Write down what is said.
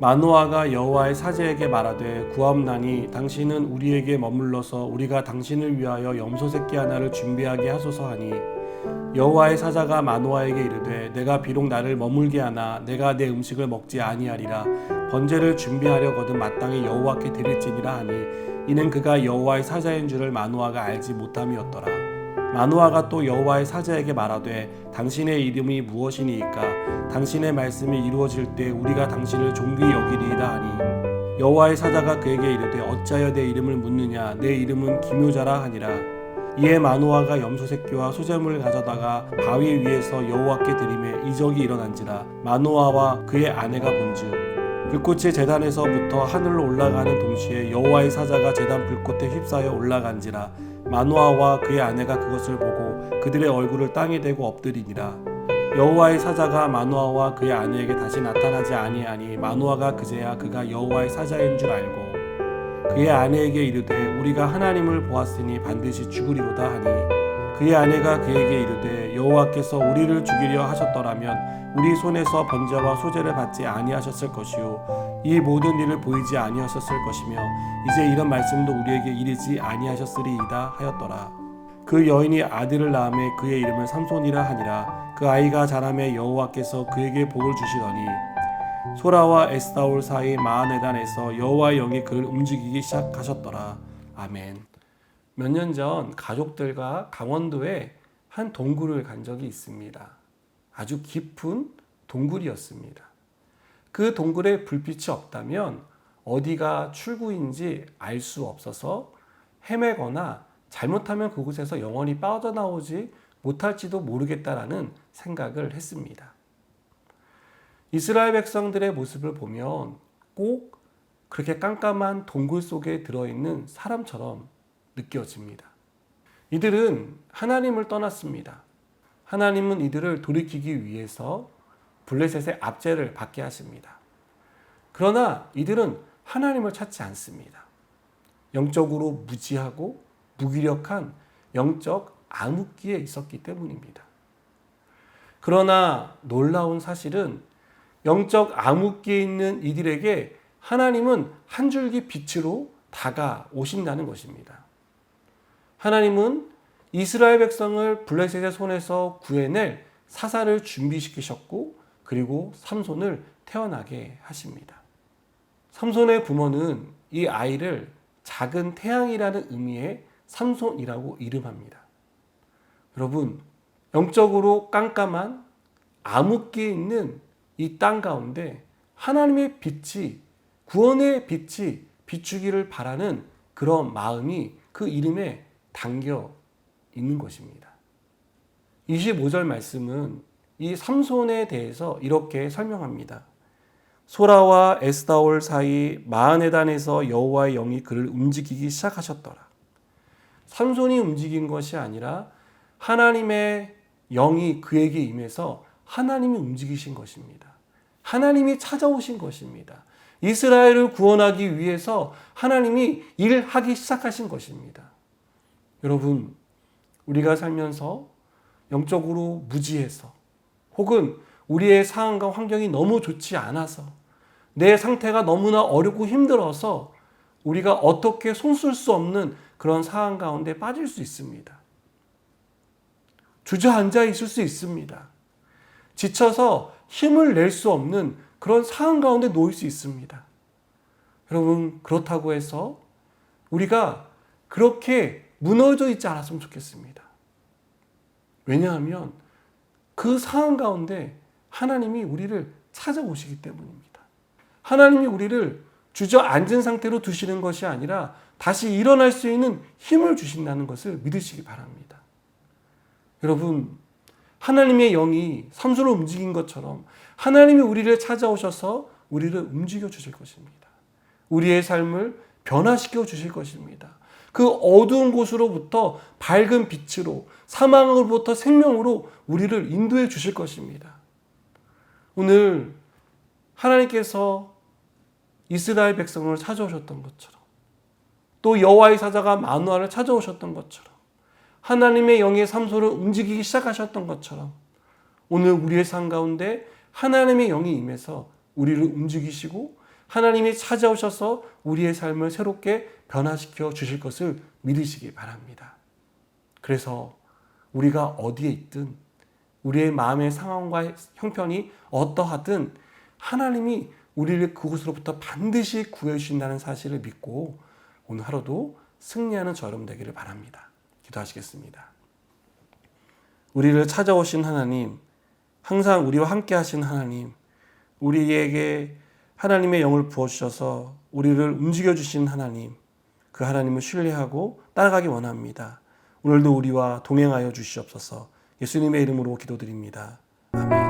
마노아가 여호와의 사제에게 말하되 구함나니 당신은 우리에게 머물러서 우리가 당신을 위하여 염소 새끼 하나를 준비하게 하소서 하니 여호와의 사자가 마노아에게 이르되 내가 비록 나를 머물게 하나 내가 내 음식을 먹지 아니하리라. 번제를 준비하려거든 마땅히 여호와께 드릴지니라 하니 이는 그가 여호와의 사자인 줄을 마노아가 알지 못함이었더라 마노아가 또 여호와의 사자에게 말하되 당신의 이름이 무엇이니이까? 당신의 말씀이 이루어질 때 우리가 당신을 존귀 여기리이다 하니. 여호와의 사자가 그에게 이르되 어찌하여 내 이름을 묻느냐? 내 이름은 기묘자라 하니라. 이에 마노아가 염소 새끼와 소재물을 가져다가 바위 위에서 여호와께 드림에 이적이 일어난지라 마노아와 그의 아내가 본즉 불꽃이 제단에서부터 하늘로 올라가는 동시에 여호와의 사자가 제단 불꽃에 휩싸여 올라간지라 마노아와 그의 아내가 그것을 보고 그들의 얼굴을 땅에 대고 엎드리니라. 여호와의 사자가 마노아와 그의 아내에게 다시 나타나지 아니하니 마노아가 그제야 그가 여호와의 사자인 줄 알고 그의 아내에게 이르되 우리가 하나님을 보았으니 반드시 죽으리로다 하니 그의 아내가 그에게 이르되 여호와께서 우리를 죽이려 하셨더라면 우리 손에서 번제와 소제를 받지 아니하셨을 것이요 이 모든 일을 보이지 아니하셨을 것이며 이제 이런 말씀도 우리에게 이르지 아니하셨으리이다 하였더라 그 여인이 아들을 낳음에 그의 이름을 삼손이라 하니라 그 아이가 자라매 여호와께서 그에게 복을 주시더니 소라와 에스다올 사이 마하네단에서 여호와의 영이 그를 움직이기 시작하셨더라. 아멘. 몇 년 전 가족들과 강원도에 한 동굴을 간 적이 있습니다. 아주 깊은 동굴이었습니다. 그 동굴에 불빛이 없다면 어디가 출구인지 알 수 없어서 헤매거나 잘못하면 그곳에서 영원히 빠져나오지 못할지도 모르겠다라는 생각을 했습니다. 이스라엘 백성들의 모습을 보면 꼭 그렇게 깜깜한 동굴 속에 들어있는 사람처럼 느껴집니다. 이들은 하나님을 떠났습니다. 하나님은 이들을 돌이키기 위해서 블레셋의 압제를 받게 하십니다. 그러나 이들은 하나님을 찾지 않습니다. 영적으로 무지하고 무기력한 영적 암흑기에 있었기 때문입니다. 그러나 놀라운 사실은 영적 암흑기에 있는 이들에게 하나님은 한 줄기 빛으로 다가오신다는 것입니다. 하나님은 이스라엘 백성을 블레셋의 손에서 구해낼 사사를 준비시키셨고 그리고 삼손을 태어나게 하십니다. 삼손의 부모는 이 아이를 작은 태양이라는 의미의 삼손이라고 이름합니다. 여러분, 영적으로 깜깜한 암흑기에 있는 이 땅 가운데 하나님의 빛이 구원의 빛이 비추기를 바라는 그런 마음이 그 이름에 담겨 있는 것입니다. 25절 말씀은 이 삼손에 대해서 이렇게 설명합니다. 소라와 에스다올 사이 마하네단에서 여호와의 영이 그를 움직이기 시작하셨더라. 삼손이 움직인 것이 아니라 하나님의 영이 그에게 임해서 하나님이 움직이신 것입니다. 하나님이 찾아오신 것입니다. 이스라엘을 구원하기 위해서 하나님이 일하기 시작하신 것입니다. 여러분, 우리가 살면서 영적으로 무지해서 혹은 우리의 상황과 환경이 너무 좋지 않아서 내 상태가 너무나 어렵고 힘들어서 우리가 어떻게 손쓸 수 없는 그런 상황 가운데 빠질 수 있습니다. 주저앉아 있을 수 있습니다. 지쳐서 힘을 낼 수 없는 그런 상황 가운데 놓일 수 있습니다. 여러분, 그렇다고 해서 우리가 그렇게 무너져 있지 않았으면 좋겠습니다. 왜냐하면 그 상황 가운데 하나님이 우리를 찾아오시기 때문입니다. 하나님이 우리를 주저앉은 상태로 두시는 것이 아니라 다시 일어날 수 있는 힘을 주신다는 것을 믿으시기 바랍니다. 여러분, 하나님의 영이 삼수로 움직인 것처럼 하나님이 우리를 찾아오셔서 우리를 움직여 주실 것입니다. 우리의 삶을 변화시켜 주실 것입니다. 그 어두운 곳으로부터 밝은 빛으로 사망으로부터 생명으로 우리를 인도해 주실 것입니다. 오늘 하나님께서 이스라엘 백성을 찾아오셨던 것처럼 또 여호와의 사자가 마누아를 찾아오셨던 것처럼 하나님의 영의 삼소를 움직이기 시작하셨던 것처럼 오늘 우리의 삶 가운데 하나님의 영이 임해서 우리를 움직이시고 하나님이 찾아오셔서 우리의 삶을 새롭게 변화시켜 주실 것을 믿으시기 바랍니다. 그래서 우리가 어디에 있든 우리의 마음의 상황과 형편이 어떠하든 하나님이 우리를 그곳으로부터 반드시 구해 주신다는 사실을 믿고 오늘 하루도 승리하는 저 여러분 되기를 바랍니다. 기도하시겠습니다. 우리를 찾아오신 하나님, 항상 우리와 함께 하신 하나님, 우리에게 하나님의 영을 부어주셔서 우리를 움직여주신 하나님, 그 하나님을 신뢰하고 따라가기 원합니다. 오늘도 우리와 동행하여 주시옵소서 예수님의 이름으로 기도드립니다. 아멘.